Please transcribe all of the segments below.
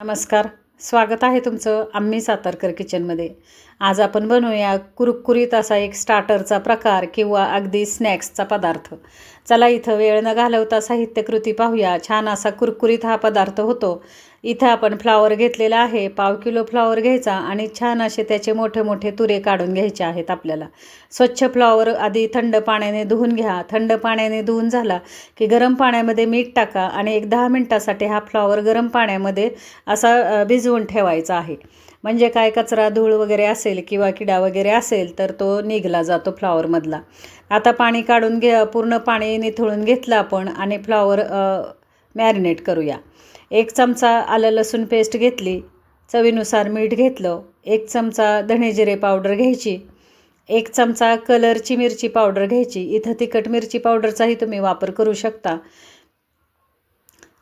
नमस्कार. स्वागत आहे तुमचं आम्ही सातारकर किचनमध्ये आज आपण बनवूया कुरकुरीत असा एक स्टार्टरचा प्रकार किंवा अगदी स्नॅक्सचा पदार्थ. चला इथं वेळ न घालवता साहित्यकृती पाहूया. छान असा कुरकुरीत हा पदार्थ होतो. इथं आपण फ्लावर घेतलेला आहे. पाव किलो फ्लावर घ्यायचा आणि छान असे त्याचे मोठे मोठे तुरे काढून घ्यायचे आहेत आपल्याला. स्वच्छ फ्लावर आधी थंड पाण्याने धुवून घ्या. थंड पाण्याने धुवून झाला की गरम पाण्यामध्ये मीठ टाका आणि एक दहा मिनटासाठी हा फ्लावर गरम पाण्यामध्ये असा भिजवून ठेवायचा आहे. म्हणजे काय कचरा धूळ वगैरे असेल किंवा किडा वगैरे असेल तर तो निघला जातो फ्लॉवरमधला आता पाणी काढून घे पूर्ण पाणी निथळून घेतलं आपण आणि फ्लॉवर मॅरिनेट करूया. एक चमचा आलं लसूण पेस्ट घेतली चवीनुसार मीठ घेतलं एक चमचा धणेजिरे पावडर घ्यायची एक चमचा कलरची मिरची पावडर घ्यायची. इथं तिखट मिरची पावडरचाही तुम्ही वापर करू शकता.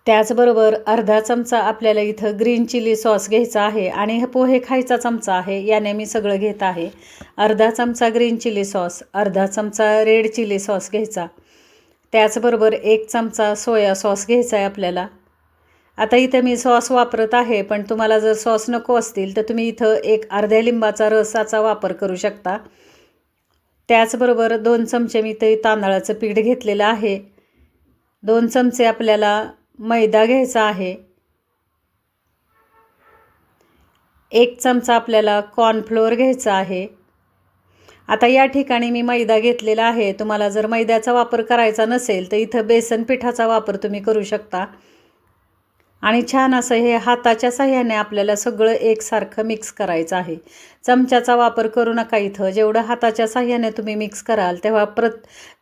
त्याचबरोबर अर्धा चमचा आपल्याला इथं ग्रीन चिली सॉस घ्यायचा आहे आणि हे पोहे खायचा चमचा आहे याने मी सगळं घेत आहे. अर्धा चमचा ग्रीन चिली सॉस अर्धा चमचा रेड चिली सॉस घ्यायचा. त्याचबरोबर एक चमचा सोया सॉस घ्यायचा आहे आपल्याला. आता इथं मी सॉस वापरत आहे पण तुम्हाला जर सॉस नको असतील तर तुम्ही इथं एक अर्ध्या लिंबाचा रसाचा वापर करू शकता. त्याचबरोबर दोन चमचे मी ते तांदळाचं पीठ घेतलेलं आहे. दोन चमचे आपल्याला मैदा घ्यायचा आहे. एक चमचा आपल्याला कॉर्नफ्लोअर घ्यायचा आहे. आता या ठिकाणी मी मैदा घेतलेला आहे. तुम्हाला जर मैद्याचा वापर करायचा नसेल तर इथं बेसन पिठाचा वापर तुम्ही करू शकता. आणि छान असं हे हाताच्या साह्याने आपल्याला सगळं एकसारखं मिक्स करायचं आहे. चमच्याचा वापर करू नका इथं. जेवढं हाताच्या साह्याने तुम्ही मिक्स कराल तेव्हा प्रत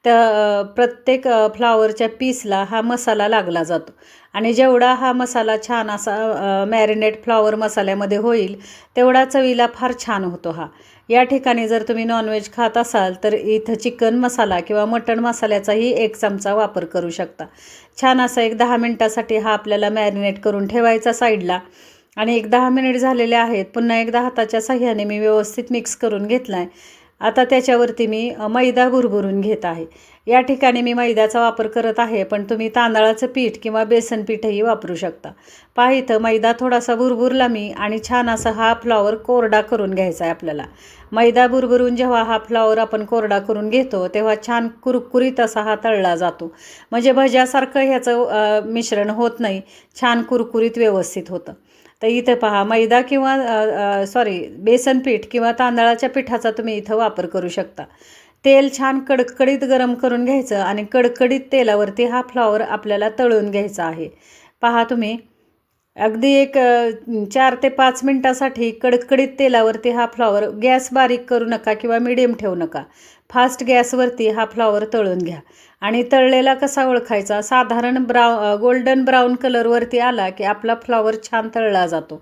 त्या प्रत्येक फ्लावरच्या पीसला हा मसाला लागला जातो. आणि जेवढा हा मसाला छान असा मॅरिनेट फ्लावर मसाल्यामध्ये होईल तेवढा चवीला फार छान होतो हा. या ठिकाणी जर तुम्ही नॉनव्हेज खात असाल तर इथं चिकन मसाला किंवा मटण मसाल्याचाही एक चमचा वापर करू शकता. छान असा एक दहा मिनटासाठी हा आपल्याला मॅरिनेट करून ठेवायचा साईडला आणि एक दहा मिनिट झालेले आहेत पुन्हा एकदा हाताच्या साह्याने मी व्यवस्थित मिक्स करून घेतला आहे आता त्याच्यावरती मी मैदा भुरभुरून घेत आहे. या ठिकाणी मी मैद्याचा वापर करत आहे पण तुम्ही तांदळाचं पीठ किंवा बेसन पीठही वापरू शकता. पहा इथं मैदा थोडासा भुरभुरला मी आणि छान असा हा फ्लॉवर कोरडा करून घ्यायचा आहे आपल्याला. मैदा भुरभुरून जेव्हा हा फ्लॉवर आपण कोरडा करून घेतो तेव्हा छान कुरकुरीत असा हा तळला जातो. म्हणजे भज्यासारखं ह्याचं मिश्रण होत नाही छान कुरकुरीत व्यवस्थित होतं. तर इथं पहा मैदा किंवा सॉरी बेसन पीठ किंवा तांदळाच्या पिठाचा तुम्ही इथं वापर करू शकता. तेल छान कडकडीत गरम करून घ्यायचं आणि कडकडीत तेलावरती हा फ्लॉवर आपल्याला तळून घ्यायचा आहे. पहा तुम्ही अगदी एक चार ते पाच मिनटासाठी कडकडीत तेलावरती हा फ्लॉवर गॅस बारीक करू नका किंवा मिडियम ठेवू नका. फास्ट गॅसवरती हा फ्लॉवर तळून घ्या. आणि तळलेला कसा ओळखायचा? साधारण ब्राऊ गोल्डन ब्राऊन कलरवरती आला की आपला फ्लॉवर छान तळला जातो.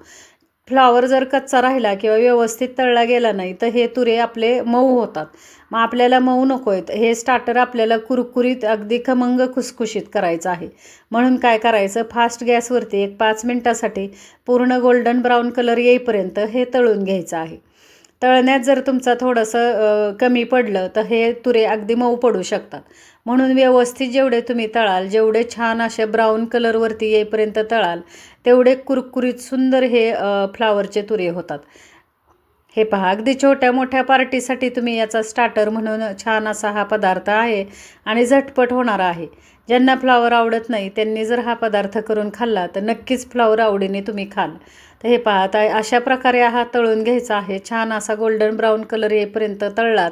फ्लॉवर जर कच्चा राहिला किंवा व्यवस्थित तळला गेला नाही तर हे तुरे आपले मऊ होतात. मग आपल्याला मऊ नको आहेत हे स्टार्टर आपल्याला कुरकुरीत अगदी खमंग खुसखुशीत करायचं आहे. म्हणून काय करायचं? फास्ट गॅसवरती एक पाच मिनटासाठी पूर्ण गोल्डन ब्राऊन कलर येईपर्यंत हे तळून घ्यायचं आहे. तळण्यात जर तुमचं थोडंसं कमी पडलं तर हे तुरे अगदी मऊ पडू शकतात. म्हणून व्यवस्थित जेवढे तुम्ही तळाल जेवढे छान असे ब्राऊन कलरवरती येईपर्यंत तळाल तेवढे कुरकुरीत सुंदर हे फ्लावरचे तुरे होतात. हे पहा अगदी छोट्या मोठ्या पार्टीसाठी तुम्ही याचा स्टार्टर म्हणून छान असा हा पदार्थ आहे आणि झटपट होणारा आहे. ज्यांना फ्लावर आवडत नाही त्यांनी जर हा पदार्थ करून खाल्ला तर नक्कीच फ्लावर आवडीने तुम्ही खाल. तर हे पहा आता अशा प्रकारे हा तळून घ्यायचा आहे. छान असा गोल्डन ब्राऊन कलर येईपर्यंत तळलात.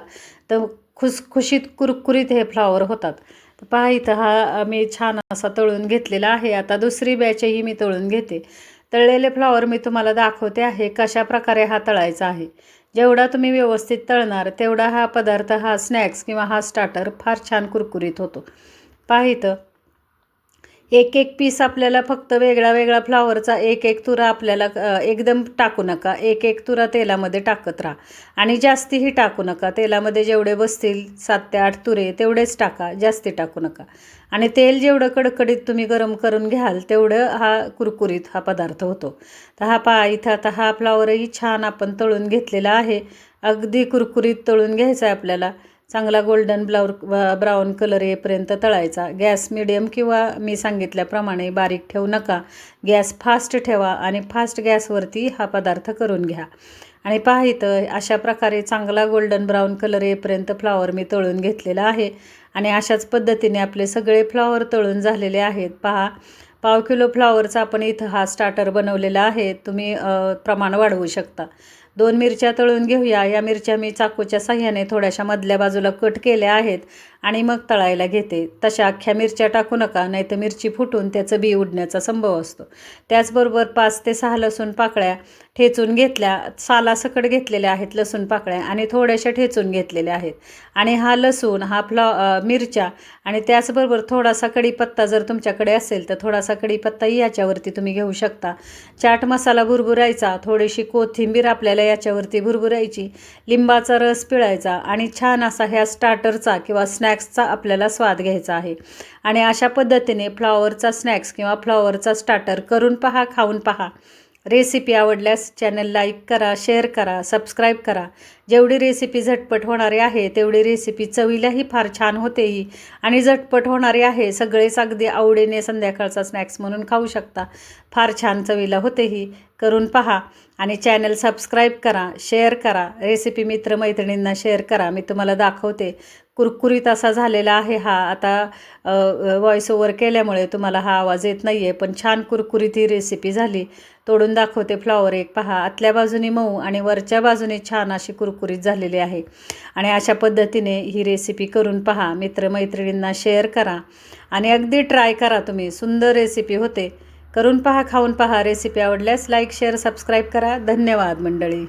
तर खुसखुशीत कुरकुरीत हे फ्लावर होतात. पहा इथं हा मी छान असा तळून घेतलेला आहे. आता दुसरी बॅचही मी तळून घेते. तळलेले फ्लॉवर मी तुम्हाला दाखवते आहे कशा प्रकारे हा तळायचा आहे. जेवढा तुम्ही व्यवस्थित तळणार तेवढा हा पदार्थ हा स्नॅक्स किंवा हा स्टार्टर फार छान कुरकुरीत होतो. पाहितं एक एक पीस आपल्याला फक्त वेगळा वेगळा फ्लावरचा एक एक तुरा आपल्याला एकदम टाकू नका. एक एक तुरा तेलामध्ये टाकत राहा. आणि जास्तीही टाकू नका. तेलामध्ये जेवढे बसतील सात ते आठ तुरे तेवढेच टाका. जास्ती टाकू नका. आणि तेल जेवढं कडकडीत तुम्ही गरम करून घ्याल तेवढं हा कुरकुरीत हा पदार्थ होतो. तर हा पा इथं आता हा फ्लावरही छान आपण तळून घेतलेला आहे. अगदी कुरकुरीत तळून घ्यायचा आहे आपल्याला. चांगला गोल्डन ब्लाउर ब्राऊन कलर येईपर्यंत तळायचा. गॅस मिडियम किंवा मी सांगितल्याप्रमाणे बारीक ठेवू नका. गॅस फास्ट ठेवा आणि फास्ट गॅसवरती हा पदार्थ करून घ्या. आणि पहा इथं अशा प्रकारे चांगला गोल्डन ब्राऊन कलर येईपर्यंत फ्लावर मी तळून घेतलेला आहे. आणि अशाच पद्धतीने आपले सगळे फ्लावर तळून झालेले आहेत. पहा पाव किलो फ्लावरचा आपण इथं हा स्टार्टर बनवलेला आहे. तुम्ही प्रमाण वाढवू शकता. दोन मिरच्या तळून घेऊया. या मिरच्या मी चाकूच्या साह्याने थोड्याशा मधल्या बाजूला कट केल्या आहेत. आणि मग तळायला घेते. तशा अख्ख्या मिरच्या टाकू नका नाहीतर मिरची फुटून त्याचं बी उडण्याचा संभव असतो. त्याचबरोबर पाच ते सहा लसूण पाकळ्या ठेचून घेतल्या सालासकट घेतलेल्या आहेत लसूण पाकळ्या आणि थोड्याशा ठेचून घेतलेल्या आहेत. आणि हा लसूण हा फ्लॉ मिरच्या आणि त्याचबरोबर थोडासा कढीपत्ता जर तुमच्याकडे असेल तर थोडासा कढीपत्ताही याच्यावरती तुम्ही घेऊ शकता. चाट मसाला भुरभुरायचा थोडीशी कोथिंबीर आपल्याला याच्यावरती भुरभुरायची लिंबाचा रस पिळायचा आणि छान असा ह्या स्टार्टरचा किंवा स्नॅ स्नॅक्सचा आपल्याला स्वाद घ्यायचा आहे. आणि अशा पद्धतीने फ्लॉवरचा स्नॅक्स किंवा फ्लॉवरचा स्टार्टर करून पहा खाऊन पहा. रेसिपी आवडल्यास चॅनल लाईक करा शेअर करा सबस्क्राईब करा. जेवढी रेसिपी झटपट होणारी आहे तेवढी रेसिपी चवीलाही फार छान होतेही. आणि झटपट होणारी आहे सगळेच अगदी आवडीने संध्याकाळचा स्नॅक्स म्हणून खाऊ शकता. फार छान चवीला होतेही. करून पहा. आणि चॅनल सबस्क्राईब करा शेअर करा. रेसिपी मित्रमैत्रिणींना शेअर करा. मी तुम्हाला दाखवते. कुरकुरीत असा झालेला आहे हा. आता व्हॉइस ओवर केल्यामुळे तुम्हाला हा आवाज येत नाही आहे पण छान कुरकुरीत ही रेसिपी झाली. तोडून दाखवते फ्लॉवर एक. पहा आतल्या बाजूने मऊ आणि वरच्या बाजूने छान अशी कुरकुरीत झालेली आहे. आणि अशा पद्धतीने ही रेसिपी करून पहा. मित्रमैत्रिणींना शेअर करा आणि अगदी ट्राय करा तुम्ही. सुंदर रेसिपी होते. करून पहा खाऊन पहा. रेसिपी आवडल्यास लाईक शेअर सबस्क्राईब करा. धन्यवाद मंडळी.